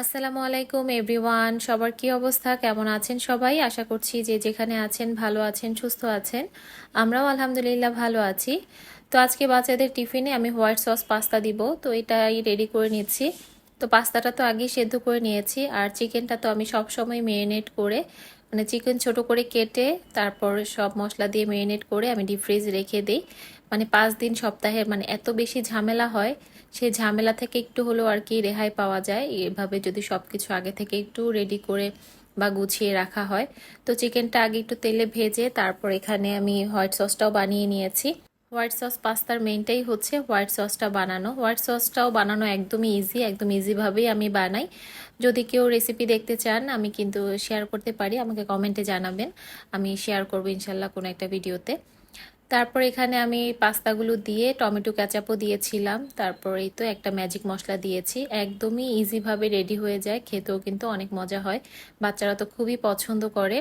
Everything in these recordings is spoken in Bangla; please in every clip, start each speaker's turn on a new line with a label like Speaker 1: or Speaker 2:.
Speaker 1: আসসালামু আলাইকুম, এভরিওয়ান। সবার কি অবস্থা? কেমন আছেন সবাই? আশা করছি যে যেখানে আছেন, ভালো আছেন, সুস্থ আছেন। আমরাও আলহামদুলিল্লাহ ভালো আছি। তো আজকে বাচ্চাদের টিফিনে আমি হোয়াইট সস পাস্তা দিব। তো এটাই রেডি করে নিচ্ছি। তো পাস্তাটা তো আগেই সেদ্ধ করে নিয়েছি। আর চিকেনটা তো আমি সবসময় মেরিনেট করে মানে চিকেন ছোট করে কেটে তারপর সব মশলা দিয়ে মেরিনেট করে আমি ডিপ ফ্রিজ রেখে দিই। মানে পাঁচ দিন সপ্তাহে মানে এত বেশি ঝামেলা হয়, সেই ঝামেলা থেকে একটু হলেও আর কি রেহাই পাওয়া যায়। এভাবে যদি সব কিছু আগে থেকে একটু রেডি করে বা গুছিয়ে রাখা হয়। তো চিকেনটা আগে একটু তেলে ভেজে তারপর এখানে আমি হোয়াইট সসটাও বানিয়ে নিয়েছি। হোয়াইট সস পাস্তার মেইনটাই হচ্ছে হোয়াইট সসটা বানানো। হোয়াইট সসটাও বানানো একদমই ইজি একদম ইজিভাবেই আমি বানাই। যদি কেউ রেসিপি দেখতে চান, আমি কিন্তু শেয়ার করতে পারি, আমাকে কমেন্টে জানাবেন। আমি শেয়ার করব ইনশাল্লাহ কোনো একটা ভিডিওতে তারপর এখানে আমি পাস্তাগুলো দিয়ে টমেটো ক্যাচাপও দিয়েছিলাম। তারপর এই তো একটা ম্যাজিক মশলা দিয়েছি। একদমই ইজিভাবে রেডি হয়ে যায়। খেতেও কিন্তু অনেক মজা হয়। বাচ্চারা তো খুবই পছন্দ করে।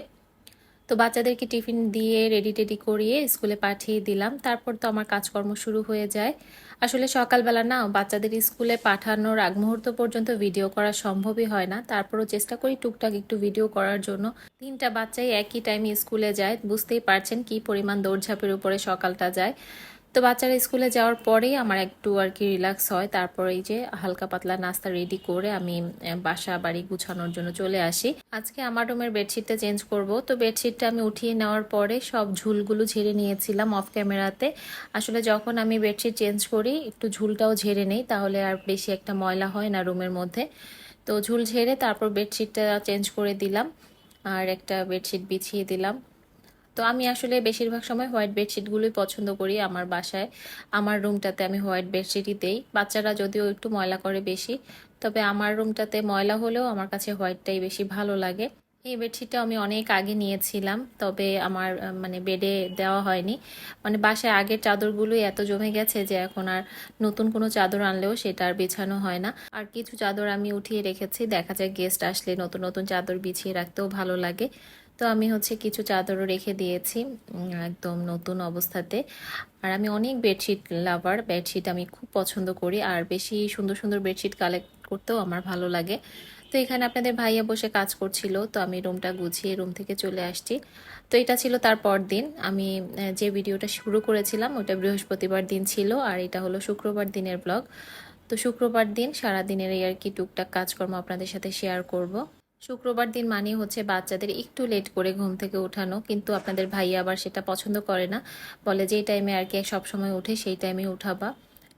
Speaker 1: তো বাচ্চাদেরকে টিফিন দিয়ে রেডি টেডি করিয়ে স্কুলে পাঠিয়ে দিলাম। তারপর তো আমার কাজকর্ম শুরু হয়ে যায়। আসলে সকালবেলা না বাচ্চাদের স্কুলে পাঠানোর আগ মুহূর্ত পর্যন্ত ভিডিও করা সম্ভবই হয় না। তারপরও চেষ্টা করি টুকটাক একটু ভিডিও করার জন্য। তিনটা বাচ্চাই একই টাইমে স্কুলে যায়। বুঝতেই পারছেন কি পরিমাণ দৌড়ঝাঁপের উপরে সকালটা যায়। তো বাচ্চারা স্কুলে যাওয়ার পরেই আমার একটু আর কি রিল্যাক্স হয়। তারপরে এই যে হালকা পাতলা নাস্তা রেডি করে আমি বাসা বাড়ি গুছানোর জন্য চলে আসি। আজকে আমার রুমের বেডশিটটা চেঞ্জ করব। তো বেডশিটটা আমি উঠিয়ে নেওয়ার পরে সব ঝুলগুলো ঝেড়ে নিয়েছিলাম অফ ক্যামেরাতে আসলে যখন আমি বেডশিট চেঞ্জ করি, একটু ঝুলটাও ঝেড়ে নেই, তাহলে আর বেশি একটা ময়লা হয় না রুমের মধ্যে। তো ঝুল ঝেড়ে তারপর বেডশিটটা চেঞ্জ করে দিলাম। আর একটা বেডশিট বিছিয়ে দিলাম। তো আমি আসলে বেশিরভাগ সময় হোয়াইট বেডশিটগুলোই পছন্দ করি আমার বাসায়। আমার রুমটাতে আমি হোয়াইট বেডশিটই দেই। বাচ্চারা যদিও একটু ময়লা করে বেশি, তবে আমার রুমটাতে ময়লা হলেও আমার কাছে হোয়াইটটাই বেশি ভালো লাগে। এই বেডশিটটা আমি অনেক আগে নিয়েছিলাম, তবে আমার মানে বেডে দেওয়া হয়নি। মানে বাসায় আগের চাদরগুলোই এত জমে গেছে যে এখন আর নতুন কোনো চাদর আনলেও সেটা আর বিছানো হয় না। আর কিছু চাদর আমি উঠিয়ে রেখেছি, দেখা যায় গেস্ট আসলে নতুন নতুন চাদর বিছিয়ে রাখতেও ভালো লাগে। তো আমি হচ্ছে কিছু চাদরও রেখে দিয়েছি একদম নতুন অবস্থাতে। আর আমি অনেক বেডশিট লাভার, বেডশিট আমি খুব পছন্দ করি, আর বেশি সুন্দর সুন্দর বেডশিট কালেক্ট করতেও আমার ভালো লাগে। তো এখানে আপনাদের ভাইয়া বসে কাজ করছিল, তো আমি রুমটা গুছিয়ে রুম থেকে চলে আসছি। তো এটা ছিল তার দিন আমি যে ভিডিওটা শুরু করেছিলাম ওটা বৃহস্পতিবার দিন ছিল, আর এটা হলো শুক্রবার দিনের ব্লগ। তো শুক্রবার দিন সারা দিনের এই আর কি টুকটাক কাজকর্ম আপনাদের সাথে শেয়ার করব। শুক্রবার দিন মানে হচ্ছে বাচ্চাদের একটু লেট করে ঘুম থেকে ওঠানো কিন্তু আপনাদের ভাইয়া আবার সেটা পছন্দ করে না। বলে যে টাইমে আর কি সবসময় উঠে, সেই টাইমে উঠাবা।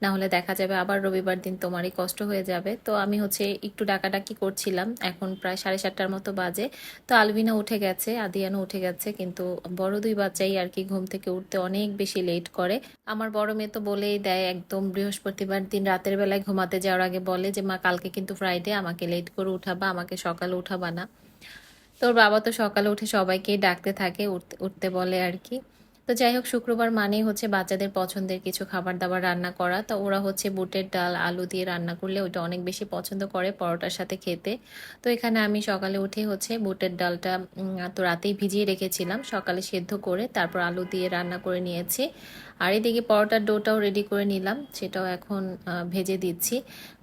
Speaker 1: না হলে দেখা যাবে আবার রবিবার দিন তোমারই কষ্ট হয়ে যাবে। তো আমি হচ্ছে একটু ডাকাডাকি করছিলাম, এখন প্রায় সাড়ে সাতটার মতো বাজে। তো আলবিনা উঠে গেছে আদিয়ানো উঠে গেছে, কিন্তু বড় দুই বাচ্চাই আর কি ঘুম থেকে উঠতে অনেক বেশি লেট করে। আমার বড় মেয়ে তো বলেই দেয়, একদম বৃহস্পতিবার দিন রাতের বেলায় ঘুমাতে যাওয়ার আগে বলে যে, মা, কালকে কিন্তু ফ্রাইডে আমাকে লেট করে উঠাবা, আমাকে সকালে উঠাবা না। তোর বাবা তো সকালে উঠে সবাইকেই ডাকতে থাকে উঠতে উঠতে বলে আর কি। তো যাই হোক, শুক্রবার মানেই হচ্ছে বাচ্চাদের পছন্দের কিছু খাবার দাবার রান্না করা। তো ওরা হচ্ছে বুটের ডাল, আলু দিয়ে রান্না করলে ওইটা অনেক বেশি পছন্দ করে পরোটার সাথে খেতে। তো এখানে আমি সকালে উঠে হচ্ছে বুটের ডালটা তো রাতেই ভিজিয়ে রেখেছিলাম। সকালে সেদ্ধ করে তারপর আলু দিয়ে রান্না করে নিয়েছি। আর এদিকে পরোটার ডোটাও রেডি করে নিলাম, সেটাও এখন ভেজে দিচ্ছি।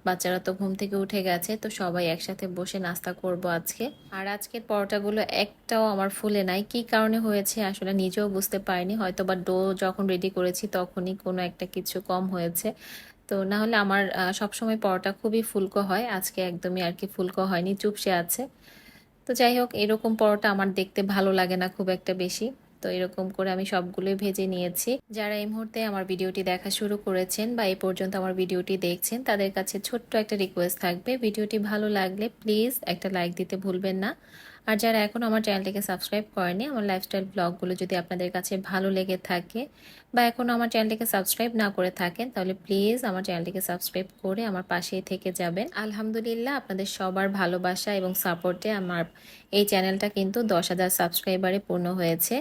Speaker 1: বাচ্চারা তো ঘুম থেকে উঠে গেছে, তো সবাই একসাথে বসে নাস্তা করব আজকে। আর আজকের পরোটাগুলো একটাও আমার ফুলে নাই, কি কারণে হয়েছে আসলে নিজেও বুঝতে পারিনি। হয়তো বা ডো যখন রেডি করেছি তখনই কোনো একটা কিছু কম হয়েছে। তো না হলে আমার সবসময় পরোটা খুবই ফুলকো হয়, আজকে একদমই আর কি ফুলকো হয়নি, চুপসে আছে। তো যাই হোক, এরকম পরোটা আমার দেখতে ভালো লাগে না খুব একটা বেশি। তো এরকম করে আমি সবগুলোই ভেজে নিয়েছি। যারা এই মুহূর্তে আমার ভিডিওটি দেখা শুরু করেছেন বা এই পর্যন্ত আমার ভিডিওটি দেখছেন, তাদের কাছে ছোট্ট একটা রিকোয়েস্ট থাকবে। ভিডিওটি ভালো লাগলে প্লিজ একটা লাইক দিতে ভুলবেন না। আর যারা এখনও আমার চ্যানেলটিকে সাবস্ক্রাইব করেনি, আমার লাইফস্টাইল ব্লগগুলো যদি আপনাদের কাছে ভালো লেগে থাকে বা এখনও আমার চ্যানেলটিকে সাবস্ক্রাইব না করে থাকেন, তাহলে প্লিজ আমার চ্যানেলটিকে সাবস্ক্রাইব করে আমার পাশেই থেকে যাবেন। আলহামদুলিল্লাহ, আপনাদের সবার ভালোবাসা এবং সাপোর্টে আমার এই চ্যানেলটা কিন্তু দশ হাজার সাবস্ক্রাইবারে পূর্ণ হয়েছে।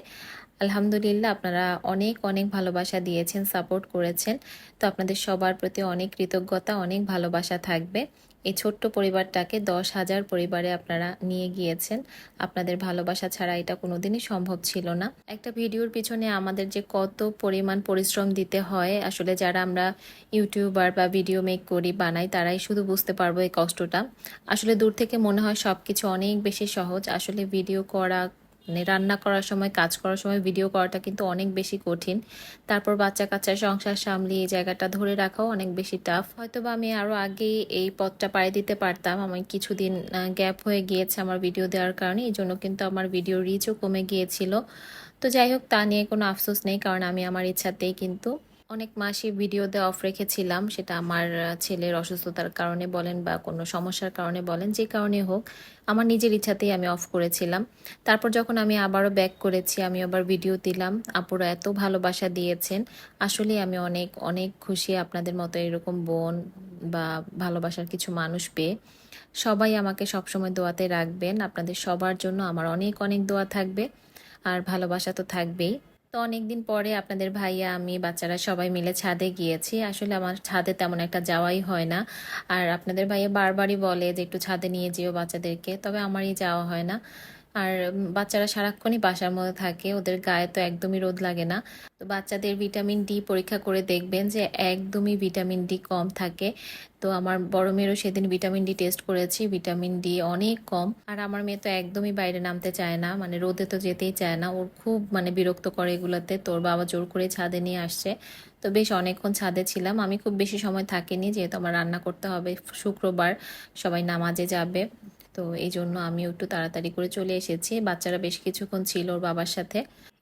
Speaker 1: আলহামদুলিল্লাহ আপনারা অনেক অনেক ভালোবাসা দিয়েছেন সাপোর্ট করেছেন। তো আপনাদের সবার প্রতি অনেক কৃতজ্ঞতা, অনেক ভালোবাসা থাকবে। এই ছোট্ট পরিবারটাকে দশ হাজার পরিবারে আপনারা নিয়ে গিয়েছেন। আপনাদের ভালোবাসা ছাড়া এটা কোনোদিনই সম্ভব ছিল না। একটা ভিডিওর পিছনে আমাদের যে কত পরিমাণ পরিশ্রম দিতে হয়, আসলে যারা আমরা ইউটিউবার বা ভিডিও মেক করি, বানাই, তারাই শুধু বুঝতে পারব এই কষ্টটা। আসলে দূর থেকে মনে হয় সব কিছু অনেক বেশি সহজ। আসলে ভিডিও করা মানে রান্না করার সময়, কাজ করার সময় ভিডিও করাটা কিন্তু অনেক বেশি কঠিন। তারপর বাচ্চা কাচ্চা সংসার সামলিয়ে এই জায়গাটা ধরে রাখাও অনেক বেশি টাফ হয়তো বা আমি আরও আগে এই পথটা পাড়ি দিতে পারতাম। আমি কিছুদিন গ্যাপ হয়ে গিয়েছে আমার ভিডিও দেওয়ার কারণে। এই জন্য কিন্তু আমার ভিডিও রিচও কমে গিয়েছিল। তো যাই হোক, তা নিয়ে কোনো আফসোস নেই, কারণ আমি আমার ইচ্ছাতেই কিন্তু অনেক মাসই ভিডিওতে অফ রেখেছিলাম, সেটা আমার ছেলের অসুস্থতার কারণে বলেন বা কোনো সমস্যার কারণে বলেন, যে কারণে হোক, আমার নিজের ইচ্ছাতেই আমি অফ করেছিলাম। তারপর যখন আমি আবারও ব্যাক করেছি, আমি আবার ভিডিও দিলাম, আপুরা এত ভালোবাসা দিয়েছেন, আসলে আমি অনেক অনেক খুশি আপনাদের মতো এরকম বোন বা ভালোবাসার কিছু মানুষ পেয়ে। সবাই আমাকে সবসময় দোয়াতে রাখবেন, আপনাদের সবার জন্য আমার অনেক অনেক দোয়া থাকবে, আর ভালোবাসা তো থাকবেই। তো অনেকদিন পরে আপনাদের ভাইয়া, আমি, বাচ্চারা সবাই মিলে ছাদে গিয়েছি। আসলে আমার ছাদে তেমন একটা যাওয়াই হয় না। আর আপনাদের ভাইয়া বারবারই বলে যে, একটু ছাদে নিয়ে যেও বাচ্চাদেরকে। তবে আমারই যাওয়া হয় না। আর বাচ্চারা সারাক্ষণই বাসার মধ্যে থাকে, ওদের গায়ে তো একদমই রোদ লাগে না। তো বাচ্চাদের ভিটামিন ডি পরীক্ষা করে দেখবেন যে একদমই ভিটামিন ডি কম থাকে। তো আমার বড় মেয়েরও সেদিন ভিটামিন ডি টেস্ট করেছি, ভিটামিন ডি অনেক কম। আর আমার মেয়ে তো একদমই বাইরে নামতে চায় না মানে রোদে তো যেতেই চায় না। ওর খুব মানে বিরক্ত করে এগুলোতে। তোর বাবা জোর করে ছাদে নিয়ে আসছে। তো বেশ অনেকক্ষণ ছাদে ছিলাম। আমি খুব বেশি সময় থাকিনি, যেহেতু আমার রান্না করতে হবে। শুক্রবার সবাই নামাজে যাবে। তো এই জন্য আমিও একটু তাড়াতাড়ি করে চলে এসেছি। বাচ্চারা বেশ কিছুক্ষণ ছিল ওর বাবার সাথে।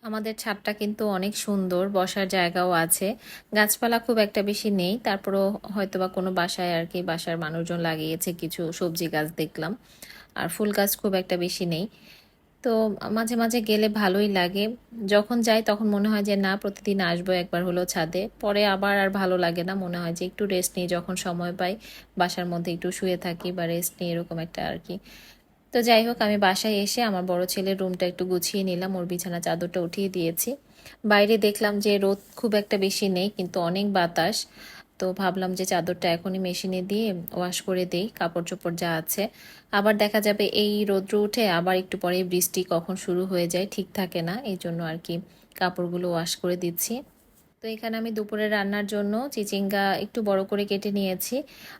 Speaker 1: আমাদের ছাদটা কিন্তু অনেক সুন্দর, বসার জায়গাও আছে। গাছপালা খুব একটা বেশি নেই, তারপরও হয়তোবা কোনো বাসায় আর কি বাসার মানুষজন লাগিয়েছে, কিছু সবজি গাছ দেখলাম। আর ফুল গাছ খুব একটা বেশি নেই। তো মাঝে মাঝে গেলে ভালোই লাগে। যখন যাই তখন মনে হয় যে, না, প্রতিদিন আসব একবার হলো ছাদে। পরে আবার আর ভালো লাগে না। মনে হয় যে, একটু রেস্ট নিই যখন সময় পাই। বাসার মধ্যে একটু শুয়ে থাকি বা রেস্ট নিই, এরকম একটা আর কি। তো যাই হোক, আমি বাসায় এসে আমার বড় ছেলের রুমটা একটু গুছিয়ে নিলাম। ওর বিছানা চাদরটা উঠিয়ে দিয়েছি। বাইরে দেখলাম যে, রোদ খুব একটা বেশি নেই, কিন্তু অনেক বাতাস। তো ভাবলাম যে চাদরটা এখনই মেশিনে দিয়ে ওয়াশ করে দেই কাপড় চোপড় যা আছে। আবার দেখা যাবে এই রৌদ্র উঠে আবার একটু পরে বৃষ্টি কখন শুরু হয়ে যায়, ঠিক থাকে না, এই জন্য আর কি কাপড়গুলো ওয়াশ করে দিচ্ছি। তো এখানে আমি দুপুরে রান্নার জন্য চিচিঙ্গা একটু বড় করে কেটে নিয়েছি।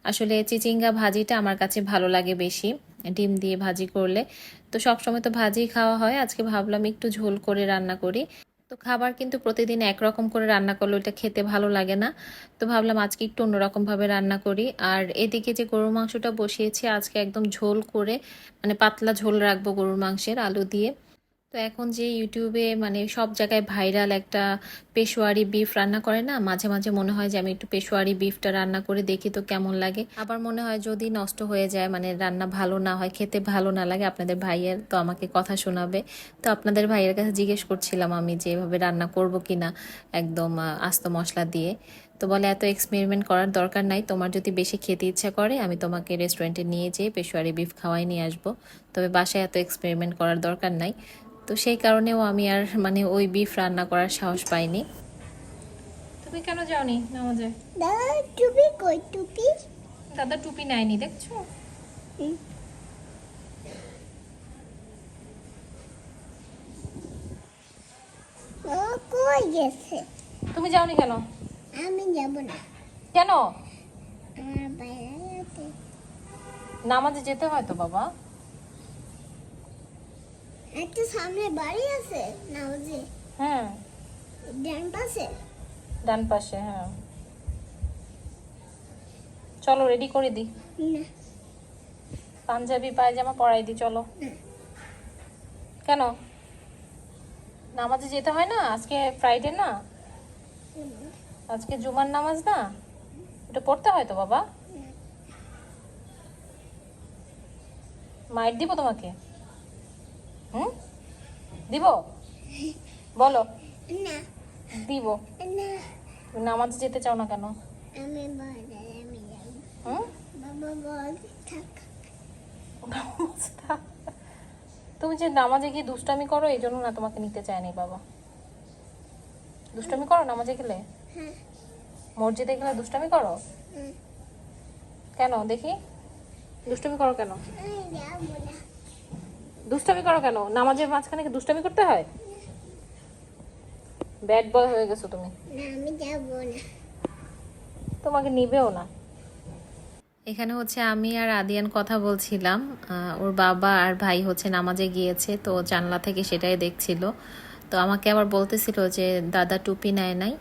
Speaker 1: আসলে চিচিঙ্গা ভাজিটা আমার কাছে ভালো লাগে বেশি, ডিম দিয়ে ভাজি করলে। তো সবসময় তো ভাজি খাওয়া হয়, আজকে ভাবলাম একটু ঝোল করে রান্না করি। তো খাবার কিন্তু প্রতিদিন একরকম করে রান্না করলে ওইটা খেতে ভালো লাগে না। তো ভাবলাম আজকে একটু অন্যরকমভাবে রান্না করি। আর এদিকে যে গরুর মাংসটা বসিয়েছি, আজকে একদম ঝোল করে মানে পাতলা ঝোল রাখব গরুর মাংসের আলু দিয়ে। তো এখন যে ইউটিউবে মানে সব জায়গায় ভাইরাল একটা পেশোয়ারি বিফ রান্না করে না, মাঝে মাঝে মনে হয় যে আমি একটু পেশোয়ারি বিফটা রান্না করে দেখি তো কেমন লাগে। আবার মনে হয় যদি নষ্ট হয়ে যায় মানে রান্না ভালো না হয়, খেতে ভালো না লাগে, আপনাদের ভাইয়ের তো আমাকে কথা শোনাবে। তো আপনাদের ভাইয়ের কাছে জিজ্ঞেস করছিলাম আমি যে এভাবে রান্না করব কি না একদম আস্ত মশলা দিয়ে। তো বলে, এত এক্সপেরিমেন্ট করার দরকার নাই, তোমার যদি বেশি খেতে ইচ্ছা করে, আমি তোমাকে রেস্টুরেন্টে নিয়ে যেয়ে পেশোয়ারি বিফ খাওয়াই নিয়ে আসব। তবে বাসায় এত এক্সপেরিমেন্ট করার দরকার নাই। তো সেই কারণেও আমি আর মানে ওই বিফ রান্না করার সাহস পাইনি। তুমি কেন যাওনি নামাজে?
Speaker 2: দাদা টুপি কই টুপি?
Speaker 1: দাদা টুপি নেয়নি দেখছ?
Speaker 2: ও কই গেছে?
Speaker 1: তুমি যাওনি কেন?
Speaker 2: আমি যাব না।
Speaker 1: কেন?
Speaker 2: আমার বাইরে আছে
Speaker 1: নামাজে যেতে হয় তো বাবা।
Speaker 2: একটা সামনে বাড়ি আছে না
Speaker 1: হ্যাঁ।
Speaker 2: ডান পাশে?
Speaker 1: ডান পাশে হ্যাঁ। চলো রেডি করে
Speaker 2: না।
Speaker 1: পাঞ্জাবি পায়জামা পরাই দিই চলো। কেন? নামাজে যেতে হয় না? আজকে ফ্রাইডে না? আজকে জুমার নামাজ না? ওটা পড়তে হয় তো বাবা? মাইট দিব তোমাকে? হুম? দিব? বলো।
Speaker 2: না।
Speaker 1: দিব।
Speaker 2: না।
Speaker 1: নামাজে যেতে চাও না কেন?
Speaker 2: আমি আমি
Speaker 1: হুম?
Speaker 2: বাবা থাক।
Speaker 1: তুমি যে নামাজে গিয়ে দুষ্টামি করো এই জন্য না তোমাকে নিতে চায়নি বাবা। দুষ্টামি করো নামাজে গেলে?
Speaker 2: হ্যাঁ।
Speaker 1: মসজিদে গেলে দুষ্টামি করো? কেন? দেখি। দুষ্টামি করো কেন? দুষ্টামি করো কেন? নামাজের মাঝখানে কি দুষ্টামি করতে হয়? ব্যাড বয় হয়ে গেছো তুমি।
Speaker 2: আমি যাব না।
Speaker 1: তোমাকে নিবেও না। এখানে হচ্ছে আমি আর আদিয়ান কথা বলছিলাম। ওর বাবা আর ভাই হচ্ছে নামাজে গিয়েছে তো জানলা থেকে সেটাই দেখছিল। তো আমাকে আবার বলতেছিল যে দাদা টুপি নেয় নাই।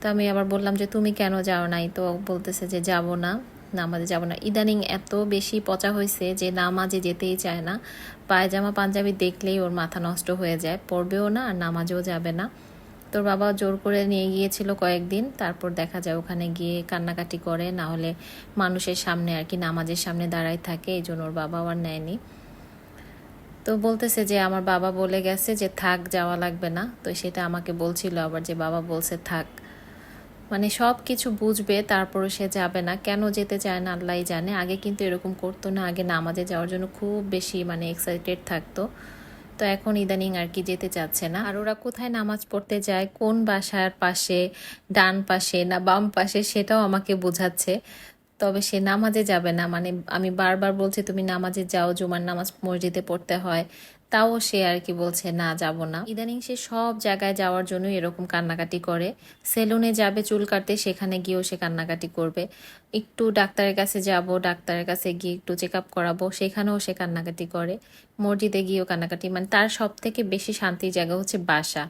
Speaker 1: তো আমি আবার বললাম যে তুমি কেন যাও নাই? তো বলতেছে যে যাব না। নামাজে যাব না। ইদানিং এত বেশি পচা হয়েছে যে নামাজে যেতেই চায় না। পায়জামা, পাঞ্জাবি দেখলেই ওর মাথা নষ্ট হয়ে যায়। পড়বেও না, আর নামাজেও যাবে না। তোর বাবা জোর করে নিয়ে গিয়েছিল কয়েকদিন। তারপর দেখা যায় ওখানে গিয়ে কান্নাকাটি করে, না হলে মানুষের সামনে আর কি নামাজের সামনে দাঁড়াই থাকে, এই জন্য ওর বাবাও আর নেয়নি। তো বলতেছে যে আমার বাবা বলে গেছে যে থাক, যাওয়া লাগবে না। তো সেটা আমাকে বলছিল, আবার যে বাবা বলছে থাক। মানে সব কিছু বুঝবে তারপরে সে যাবে না। কেন যেতে চায় না আল্লাহ জানে। আগে কিন্তু এরকম করতো না, আগে নামাজে যাওয়ার জন্য খুব বেশি মানে এক্সাইটেড থাকতো। তো এখন ইদানিং আর কি যেতে চাচ্ছে না। আর ওরা কোথায় নামাজ পড়তে যায়, কোন বাসার পাশে, ডান পাশে না বাম পাশে, সেটাও আমাকে বোঝাচ্ছে। তবে সে নামাজে যাবে না। মানে আমি বারবার বলছি, তুমি নামাজে যাও, জুমার নামাজ মসজিদে পড়তে হয়। তাও সে আর কি বলছে, না, যাব না। ইদানিং সে সব জায়গায় যাওয়ার জন্য এরকম কান্নাকাটি করে। সেলুনে যাবে, চুল কাটতে, সেখানে গিয়েও সে কান্নাকাটি করবে। একটু ডাক্তারের কাছে যাব, ডাক্তারের কাছে গিয়ে একটু চেক আপ করাবো, সেখানেও সে কান্নাকাটি করে। মসজিদে গিয়েও কান্নাকাটি। মানে তার সব থেকে বেশি শান্তির জায়গা হচ্ছে বাসা।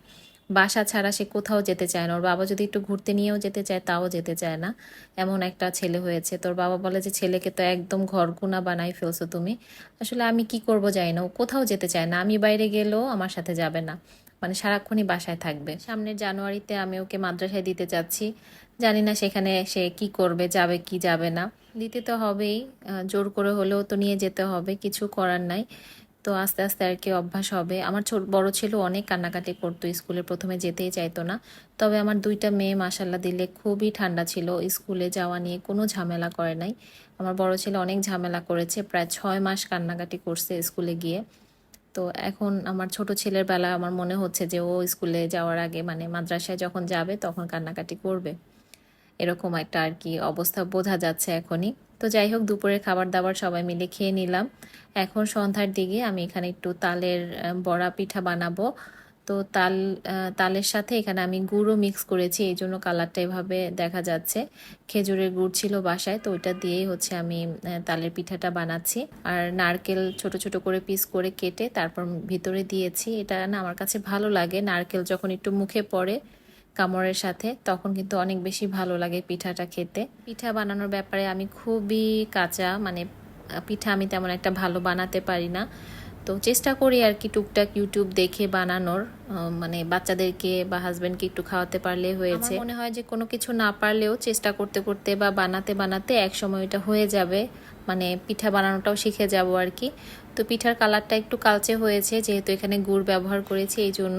Speaker 1: বাসা ছাড়া সে কোথাও যেতে চায় না। ওর বাবা যদি একটু ঘুরতে নিয়েও যেতে চায়, তাও যেতে চায় না। এমন একটা ছেলে হয়েছে। তোর বাবা বলে যে, ছেলেকে তো একদম ঘরকুনা বানাই ফেলছো তুমি। আসলে আমি কি করব জানি না। ও কোথাও যেতে চায় না। আমি বাইরে গেলেও আমার সাথে যাবে না। মানে সারাক্ষণই বাসায় থাকবে। সামনের জানুয়ারিতে আমি ওকে মাদ্রাসায় দিতে যাচ্ছি। জানি না সেখানে সে কি করবে, যাবে কি যাবে না। দিতে তো হবেই। জোর করে হলেও তো নিয়ে যেতে হবে। কিছু করার নাই। তো আস্তে আস্তে আর কি অভ্যাস হবে। আমার ছোট, বড় ছিল অনেক কান্নাকাটি করতো স্কুলে, প্রথমে যেতেই চাইতো না। তবে আমার দুইটা মেয়ে মাসাল্লাহ দিলে খুবই ঠান্ডা ছিল। স্কুলে যাওয়া নিয়ে কোনো ঝামেলা করে নাই। আমার বড় ছেলে অনেক ঝামেলা করেছে, প্রায় ছয় মাস কান্নাকাটি করছে স্কুলে গিয়ে। তো এখন আমার ছোট ছেলের বেলা আমার মনে হচ্ছে যে ও স্কুলে যাওয়ার আগে মানে মাদ্রাসায় যখন যাবে তখন কান্নাকাটি করবে। এরকম একটা আর কি অবস্থা বোঝা যাচ্ছে এখনই। তো যাই হোক, দুপুরের খাবার দাবার সবাই মিলে খেয়ে নিলাম। এখন সন্ধ্যার দিকে আমি এখানে একটু তালের বড়া পিঠা বানাবো। তো তাল তালের সাথে এখানে আমি গুঁড়ো মিক্স করেছি, এই জন্য কালারটা এভাবে দেখা যাচ্ছে। খেজুরের গুড় ছিল বাসায়, তো ওইটা দিয়েই হচ্ছে আমি তালের পিঠাটা বানাচ্ছি। আর নারকেল ছোট ছোট করে পিস করে কেটে তারপর ভিতরে দিয়েছি। এটা না আমার কাছে ভালো লাগে। নারকেল যখন একটু মুখে পড়ে কামড়ের সাথে, তখন কিন্তু অনেক বেশি ভালো লাগে পিঠাটা খেতে। পিঠা বানানোর ব্যাপারে আমি খুবই কাঁচা মানে পিঠা আমি তেমন একটা ভালো বানাতে পারি না। তো চেষ্টা করি আর কি টুকটাক ইউটিউব দেখে বানানোর মানে বাচ্চাদেরকে বা হাজবেন্ডকে একটু খাওয়াতে পারলে হয়েছে। মনে হয় যে কোনো কিছু না পারলেও চেষ্টা করতে করতে বা বানাতে বানাতে এক সময় এটা হয়ে যাবে। মানে পিঠা বানানোটাও শিখে যাব আর কি। তো পিঠার কালারটা একটু কালচে হয়েছে, যেহেতু এখানে গুড় ব্যবহার করেছি এই জন্য